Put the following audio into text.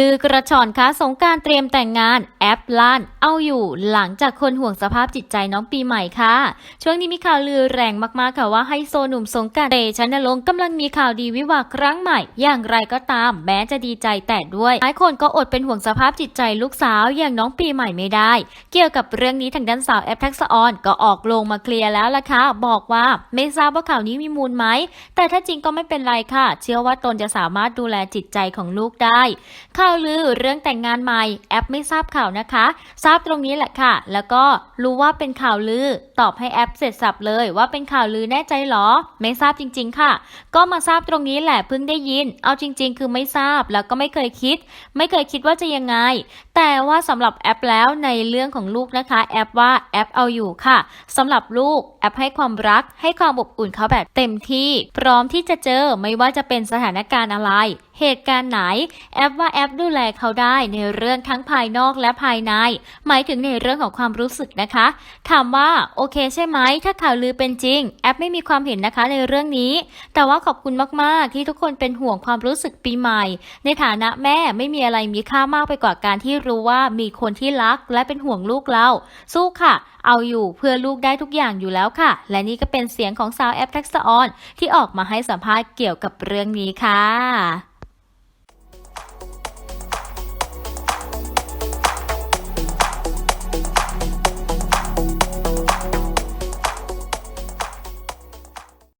คือกระชอนคะสงการเตรียมแต่งงานแอปล้าน เอาอยู่หลังจากคนห่วงสภาพจิตใจน้องปีใหม่ค่ะ ช่วงนี้มีข่าวลือแรงมากๆค่ะว่าไฮโซหนุ่มสงการเตชันนรงกำลังมีข่าวดีวิวาครั้งใหม่ อย่างไรก็ตามแม้จะดีใจแต่ด้วยหลายคนก็อดเป็นห่วงสภาพจิตใจลูกสาวอย่างน้องปีใหม่ไม่ได้ เกี่ยวกับเรื่องนี้ทางด้านสาวแอปทักษออนก็ออกโรงมาเคลียร์แล้วล่ะค่ะบอกว่าไม่ทราบว่าข่าวนี้มีมูลไหมแต่ถ้าจริงก็ไม่เป็นไรค่ะ เชื่อว่าตนจะสามารถดูแลจิตใจของลูกได้ข่ะาวลือเรื่องแต่งงานใหม่แอปไม่ทราบข่าวนะคะ ทราบตรงนี้แหละค่ะ แล้วก็รู้ว่าเป็นข่าวลือ ตอบให้แอปเสร็จสับเลยว่าเป็นข่าวลือแน่ใจเหรอ ไม่ทราบจริง ๆ ค่ะ ก็มาทราบตรงนี้แหละเพิ่งได้ยิน เอาจริง ๆ คือไม่ทราบแล้วก็ไม่เคยคิด ไม่เคยคิดว่าจะยังไง แต่ว่าสำหรับแอปแล้วในเรื่องของลูกนะคะ แอปว่าแอปเอาอยู่ค่ะสำหรับลูกแอปให้ความรัก ให้ความอบอุ่นเขาแบบเต็มที่ พร้อมที่จะเจอไม่ว่าจะเป็นสถานการณ์อะไร เหตุการณ์ไหน แอปว่าแอปดูแลเขาได้ในเรื่องทั้งภายนอกและภายใน หมายถึงในเรื่องของความรู้สึกนะคะ ถามว่าโอเคใช่ไหมถ้าข่าวลือเป็นจริง แอปไม่มีความเห็นนะคะในเรื่องนี้ แต่ว่าขอบคุณมากๆ ที่ทุกคนเป็นห่วงความรู้สึกปีใหม่ ในฐานะแม่ไม่มีอะไรมีค่ามากไปกว่าการที่รู้ว่ามีคนที่รักและเป็นห่วงลูกเรา สู้ค่ะ เอาอยู่เพื่อลูกได้ทุกอย่างอยู่แล้วค่ะ และนี่ก็เป็นเสียงของสาวแอปทักษออนที่ออกมาให้สัมภาษณ์เกี่ยวกับเรื่องนี้ค่ะ